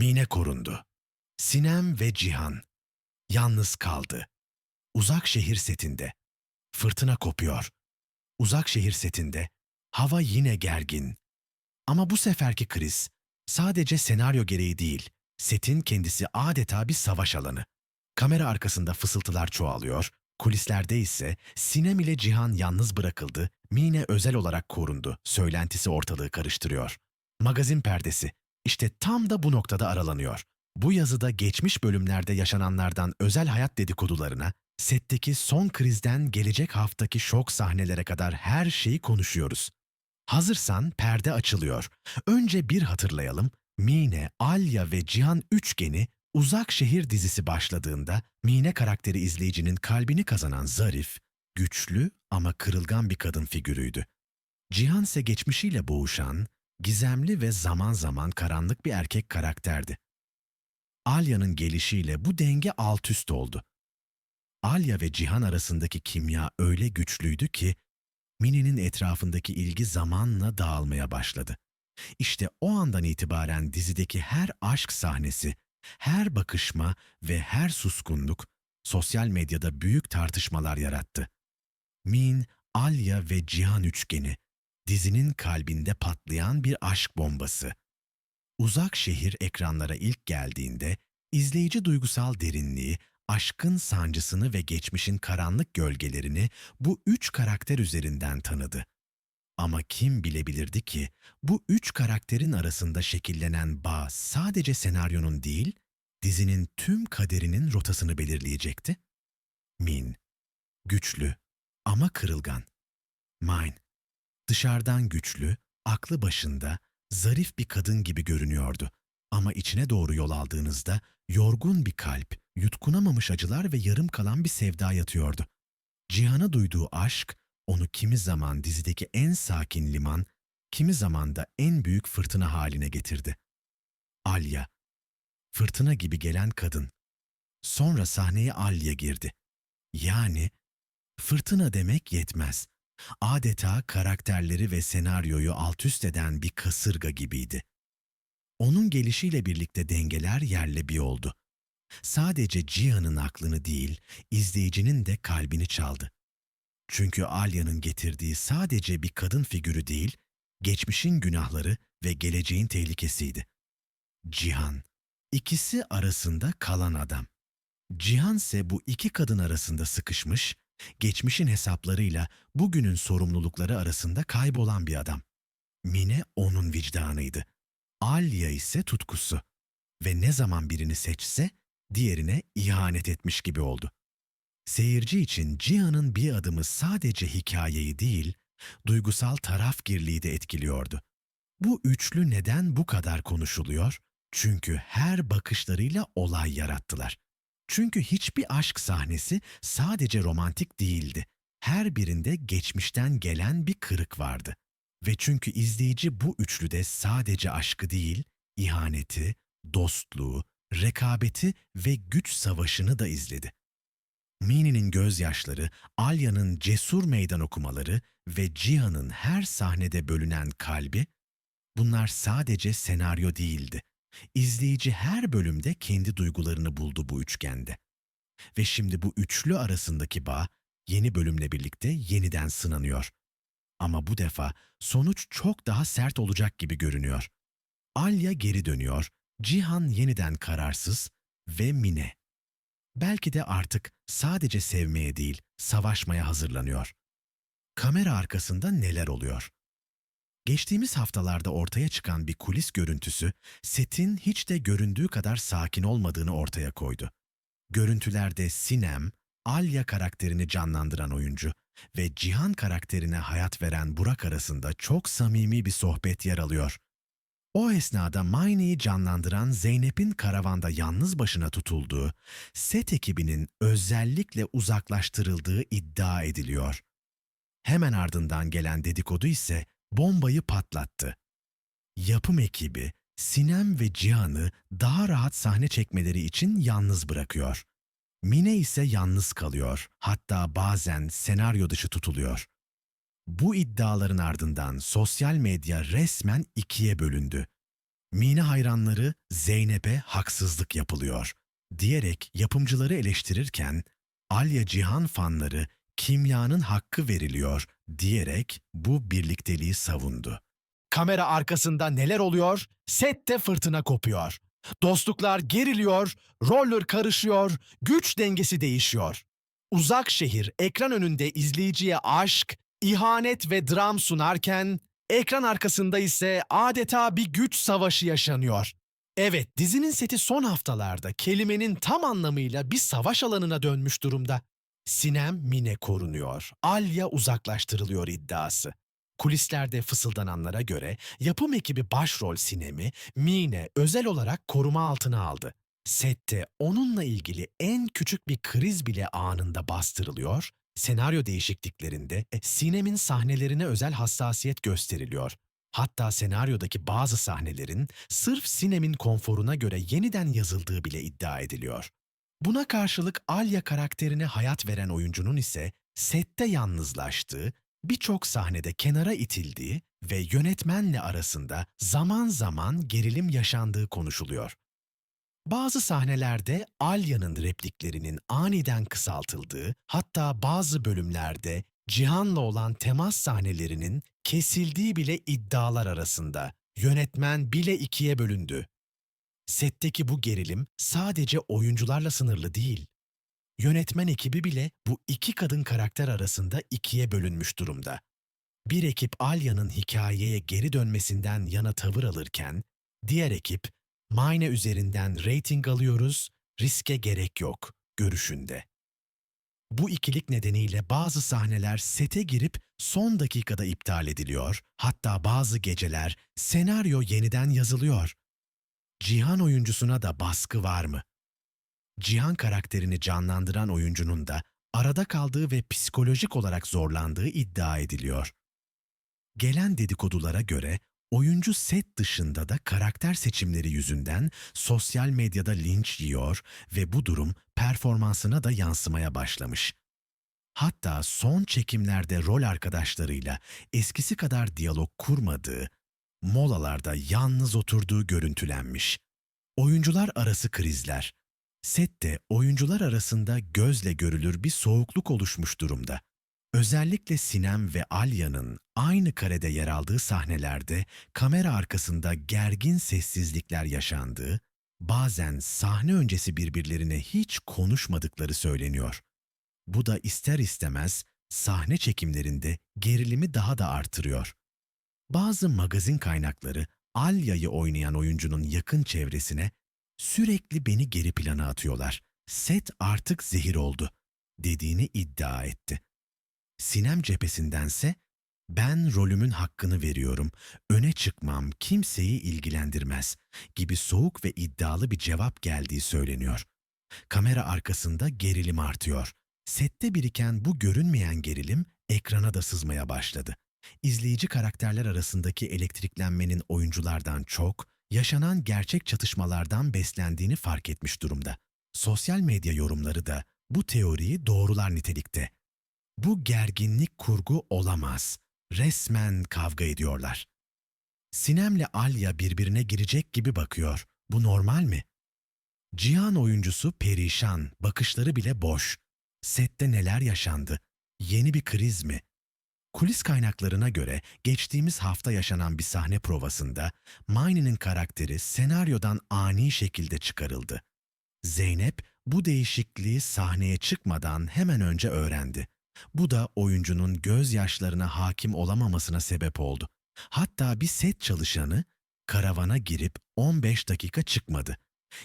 Mine korundu. Sinem ve Cihan yalnız kaldı. Uzak şehir setinde. Fırtına kopuyor. Uzak şehir setinde hava yine gergin. Ama bu seferki kriz sadece senaryo gereği değil, setin kendisi adeta bir savaş alanı. Kamera arkasında fısıltılar çoğalıyor, kulislerde ise Sinem ile Cihan yalnız bırakıldı, Mine özel olarak korundu, söylentisi ortalığı karıştırıyor. Magazin perdesi, işte tam da bu noktada aralanıyor. Bu yazıda geçmiş bölümlerde yaşananlardan özel hayat dedikodularına, setteki son krizden gelecek haftaki şok sahnelere kadar her şeyi konuşuyoruz. Hazırsan perde açılıyor. Önce bir hatırlayalım. Mine, Alya ve Cihan üçgeni Uzak Şehir dizisi başladığında Mine karakteri izleyicinin kalbini kazanan zarif, güçlü ama kırılgan bir kadın figürüydü. Cihan ise geçmişiyle boğuşan, gizemli ve zaman zaman karanlık bir erkek karakterdi. Alya'nın gelişiyle bu denge alt üst oldu. Alya ve Cihan arasındaki kimya öyle güçlüydü ki Mine'nin etrafındaki ilgi zamanla dağılmaya başladı. İşte o andan itibaren dizideki her aşk sahnesi, her bakışma ve her suskunluk sosyal medyada büyük tartışmalar yarattı. Min, Alya ve Cihan üçgeni, dizinin kalbinde patlayan bir aşk bombası. Uzak şehir ekranlara ilk geldiğinde izleyici duygusal derinliği, aşkın sancısını ve geçmişin karanlık gölgelerini bu üç karakter üzerinden tanıdı. Ama kim bilebilirdi ki bu üç karakterin arasında şekillenen bağ sadece senaryonun değil, dizinin tüm kaderinin rotasını belirleyecekti? Min, güçlü ama kırılgan. Mine, dışarıdan güçlü, aklı başında, zarif bir kadın gibi görünüyordu. Ama içine doğru yol aldığınızda yorgun bir kalp, yutkunamamış acılar ve yarım kalan bir sevda yatıyordu. Cihan'a duyduğu aşk, onu kimi zaman dizideki en sakin liman, kimi zaman da en büyük fırtına haline getirdi. Alya, fırtına gibi gelen kadın. Sonra sahneye Alya girdi. Yani fırtına demek yetmez. Adeta karakterleri ve senaryoyu altüst eden bir kasırga gibiydi. Onun gelişiyle birlikte dengeler yerle bir oldu. Sadece Cihan'ın aklını değil, izleyicinin de kalbini çaldı. Çünkü Alya'nın getirdiği sadece bir kadın figürü değil, geçmişin günahları ve geleceğin tehlikesiydi. Cihan, ikisi arasında kalan adam. Cihan ise bu iki kadın arasında sıkışmış, geçmişin hesaplarıyla bugünün sorumlulukları arasında kaybolan bir adam. Mine onun vicdanıydı. Alya ise tutkusu. Ve ne zaman birini seçse diğerine ihanet etmiş gibi oldu. Seyirci için Cihan'ın bir adımı sadece hikayeyi değil, duygusal tarafgirliği de etkiliyordu. Bu üçlü neden bu kadar konuşuluyor? Çünkü her bakışlarıyla olay yarattılar. Çünkü hiçbir aşk sahnesi sadece romantik değildi. Her birinde geçmişten gelen bir kırık vardı. Ve çünkü izleyici bu üçlüde sadece aşkı değil, ihaneti, dostluğu, rekabeti ve güç savaşını da izledi. Mini'nin gözyaşları, Alya'nın cesur meydan okumaları ve Cihan'ın her sahnede bölünen kalbi, bunlar sadece senaryo değildi. İzleyici her bölümde kendi duygularını buldu bu üçgende. Ve şimdi bu üçlü arasındaki bağ yeni bölümle birlikte yeniden sınanıyor. Ama bu defa sonuç çok daha sert olacak gibi görünüyor. Alya geri dönüyor, Cihan yeniden kararsız ve Mine. Belki de artık sadece sevmeye değil, savaşmaya hazırlanıyor. Kamera arkasında neler oluyor? Geçtiğimiz haftalarda ortaya çıkan bir kulis görüntüsü, setin hiç de göründüğü kadar sakin olmadığını ortaya koydu. Görüntülerde Sinem, Alya karakterini canlandıran oyuncu ve Cihan karakterine hayat veren Burak arasında çok samimi bir sohbet yer alıyor. O esnada Mine'yi canlandıran Zeynep'in karavanda yalnız başına tutulduğu, set ekibinin özellikle uzaklaştırıldığı iddia ediliyor. Hemen ardından gelen dedikodu ise bombayı patlattı. Yapım ekibi Sinem ve Cihan'ı daha rahat sahne çekmeleri için yalnız bırakıyor. Mine ise yalnız kalıyor, hatta bazen senaryo dışı tutuluyor. Bu iddiaların ardından sosyal medya resmen ikiye bölündü. Mine hayranları Zeynep'e haksızlık yapılıyor diyerek yapımcıları eleştirirken Alya Cihan fanları kimyanın hakkı veriliyor diyerek bu birlikteliği savundu. Kamera arkasında neler oluyor? Sette fırtına kopuyor. Dostluklar geriliyor, roller karışıyor, güç dengesi değişiyor. Uzak şehir ekran önünde izleyiciye aşk, ihanet ve dram sunarken ekran arkasında ise adeta bir güç savaşı yaşanıyor. Evet, dizinin seti son haftalarda kelimenin tam anlamıyla bir savaş alanına dönmüş durumda. Sinem Mine korunuyor, Alya uzaklaştırılıyor iddiası. Kulislerde fısıldananlara göre yapım ekibi başrol Sinem'i Mine özel olarak koruma altına aldı. Sette onunla ilgili en küçük bir kriz bile anında bastırılıyor, senaryo değişikliklerinde e, Sinem'in sahnelerine özel hassasiyet gösteriliyor. Hatta senaryodaki bazı sahnelerin sırf Sinem'in konforuna göre yeniden yazıldığı bile iddia ediliyor. Buna karşılık Alya karakterine hayat veren oyuncunun ise sette yalnızlaştığı, birçok sahnede kenara itildiği ve yönetmenle arasında zaman zaman gerilim yaşandığı konuşuluyor. Bazı sahnelerde Alya'nın repliklerinin aniden kısaltıldığı, hatta bazı bölümlerde Cihan'la olan temas sahnelerinin kesildiği bile iddialar arasında. Yönetmen bile ikiye bölündü. Setteki bu gerilim sadece oyuncularla sınırlı değil. Yönetmen ekibi bile bu iki kadın karakter arasında ikiye bölünmüş durumda. Bir ekip Alya'nın hikayeye geri dönmesinden yana tavır alırken, diğer ekip Mayne üzerinden rating alıyoruz, riske gerek yok görüşünde. Bu ikilik nedeniyle bazı sahneler sete girip son dakikada iptal ediliyor, hatta bazı geceler senaryo yeniden yazılıyor. Cihan oyuncusuna da baskı var mı? Cihan karakterini canlandıran oyuncunun da arada kaldığı ve psikolojik olarak zorlandığı iddia ediliyor. Gelen dedikodulara göre oyuncu set dışında da karakter seçimleri yüzünden sosyal medyada linç yiyor ve bu durum performansına da yansımaya başlamış. Hatta son çekimlerde rol arkadaşlarıyla eskisi kadar diyalog kurmadığı, molalarda yalnız oturduğu görüntülenmiş. Oyuncular arası krizler. Sette oyuncular arasında gözle görülür bir soğukluk oluşmuş durumda. Özellikle Sinem ve Alya'nın aynı karede yer aldığı sahnelerde kamera arkasında gergin sessizlikler yaşandığı, bazen sahne öncesi birbirlerine hiç konuşmadıkları söyleniyor. Bu da ister istemez sahne çekimlerinde gerilimi daha da artırıyor. Bazı magazin kaynakları Alya'yı oynayan oyuncunun yakın çevresine sürekli beni geri plana atıyorlar. Set artık zehir oldu dediğini iddia etti. Sinem cephesindense ben rolümün hakkını veriyorum, öne çıkmam kimseyi ilgilendirmez gibi soğuk ve iddialı bir cevap geldiği söyleniyor. Kamera arkasında gerilim artıyor. Sette biriken bu görünmeyen gerilim ekrana da sızmaya başladı. İzleyici karakterler arasındaki elektriklenmenin oyunculardan çok, yaşanan gerçek çatışmalardan beslendiğini fark etmiş durumda. Sosyal medya yorumları da bu teoriyi doğrular nitelikte. Bu gerginlik kurgu olamaz. Resmen kavga ediyorlar. Sinem'le Alya birbirine girecek gibi bakıyor. Bu normal mi? Cihan oyuncusu perişan, bakışları bile boş. Sette neler yaşandı? Yeni bir kriz mi? Kulis kaynaklarına göre geçtiğimiz hafta yaşanan bir sahne provasında Mayne'nin karakteri senaryodan ani şekilde çıkarıldı. Zeynep bu değişikliği sahneye çıkmadan hemen önce öğrendi. Bu da oyuncunun gözyaşlarına hakim olamamasına sebep oldu. Hatta bir set çalışanı karavana girip 15 dakika çıkmadı.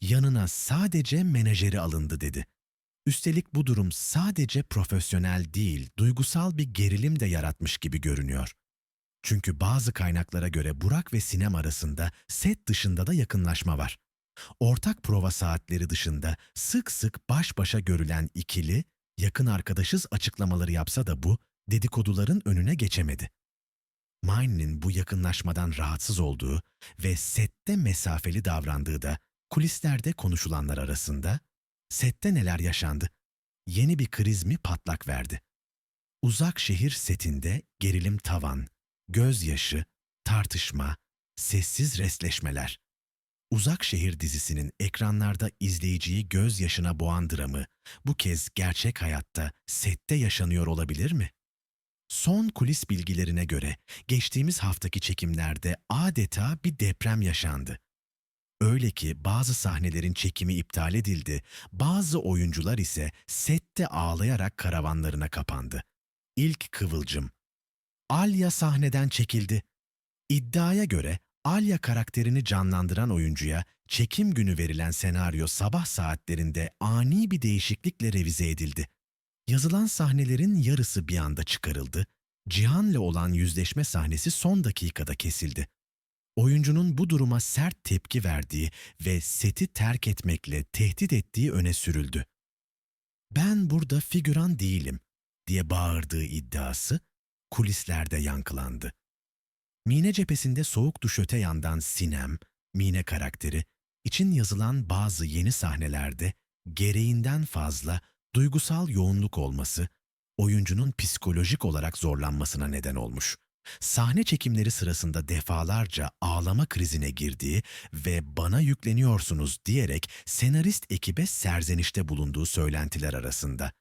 Yanına sadece menajeri alındı dedi. Üstelik bu durum sadece profesyonel değil, duygusal bir gerilim de yaratmış gibi görünüyor. Çünkü bazı kaynaklara göre Burak ve Sinem arasında set dışında da yakınlaşma var. Ortak prova saatleri dışında sık sık baş başa görülen ikili, yakın arkadaşız açıklamaları yapsa da bu, dedikoduların önüne geçemedi. Mine'nin bu yakınlaşmadan rahatsız olduğu ve sette mesafeli davrandığı da kulislerde konuşulanlar arasında Sette neler yaşandı? Yeni bir kriz mi patlak verdi? Uzak şehir setinde gerilim tavan, gözyaşı, tartışma, sessiz resleşmeler. Uzak Şehir dizisinin ekranlarda izleyiciyi gözyaşına boğan dramı bu kez gerçek hayatta sette yaşanıyor olabilir mi? Son kulis bilgilerine göre geçtiğimiz haftaki çekimlerde adeta bir deprem yaşandı. Öyle ki bazı sahnelerin çekimi iptal edildi, bazı oyuncular ise sette ağlayarak karavanlarına kapandı. İlk kıvılcım. Alya sahneden çekildi. İddiaya göre Alya karakterini canlandıran oyuncuya çekim günü verilen senaryo sabah saatlerinde ani bir değişiklikle revize edildi. Yazılan sahnelerin yarısı bir anda çıkarıldı. Cihan'la olan yüzleşme sahnesi son dakikada kesildi. Oyuncunun bu duruma sert tepki verdiği ve seti terk etmekle tehdit ettiği öne sürüldü. Ben burada figüran değilim diye bağırdığı iddiası kulislerde yankılandı. Mine cephesinde soğuk duş öte yandan Sinem, Mine karakteri, için yazılan bazı yeni sahnelerde gereğinden fazla duygusal yoğunluk olması, oyuncunun psikolojik olarak zorlanmasına neden olmuş. Sahne çekimleri sırasında defalarca ağlama krizine girdiği ve bana yükleniyorsunuz diyerek senarist ekibe serzenişte bulunduğu söylentiler arasında.